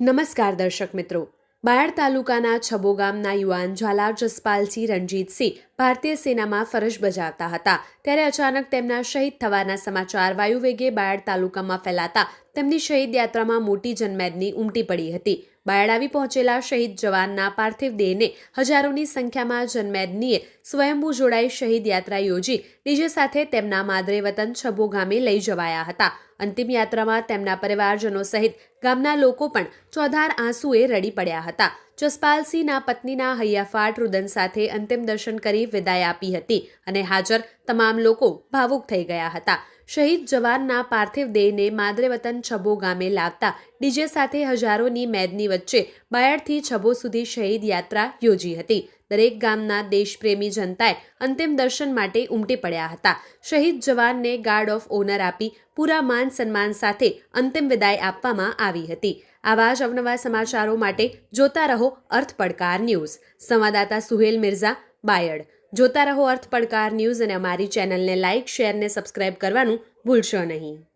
નમસ્કાર દર્શક મિત્રો. બાયડ તાલુકાના છબો ગામના યુવાન ઝાલા જસપાલસિંહ રણજીતસિંહ ભારતીય સેનામાં ફરજ બજાવતા હતા. ત્યારે અચાનક તેમના શહીદ થવાના સમાચાર વાયુવેગે બાયડ તાલુકામાં ફેલાતા તેમની શહીદ યાત્રામાં મોટી જનમેદની ઉમટી પડી હતી. બાયડ આવી પહોંચેલા શહીદ જવાનના પાર્થિવ દેહને હજારોની સંખ્યામાં જનમેદનીએ સ્વયંભૂ જોડાઈ શહીદ યાત્રા યોજી, ડીજે સાથે તેમના માદરે વતન છબો ગામે લઈ જવાયા હતા. અંતિમ યાત્રામાં તેમના પરિવારજનો સહિત ગામના લોકો પણ ચોધાર આંસુએ રડી પડ્યા હતા. જસપાલસિંહના પત્નીના હૈયાફાટ રુદન સાથે અંતિમ દર્શન કરી વિદાય આપી હતી અને હાજર તમામ લોકો ભાવુક થઈ ગયા હતા. શહીદ જવાનના પાર્થિવ દેહને માદરે વતન છબો ગામે લાવતા ડીજે સાથે હજારોની મેદની વચ્ચે બાયડથી છબો સુધી શહીદ યાત્રા યોજી હતી. દરેક ગામના દેશપ્રેમી જનતાએ અંતિમ દર્શન માટે ઉમટી પડ્યા હતા. શહીદ જવાનને ગાર્ડ ઓફ ઓનર આપી પૂરા માન સન્માન સાથે અંતિમ વિદાય આપવામાં આવી હતી. આવા જ અવનવા સમાચારો માટે જોતા રહો અર્થ પડકાર ન્યૂઝ. સંવાદદાતા સુહેલ મિર્ઝા બાયડ. જોતા રહો અર્થ પડકાર ન્યૂઝ અને અમારી ચેનલને લાઇક શેર ને સબસ્ક્રાઇબ કરવાનું ભૂલશો નહીં.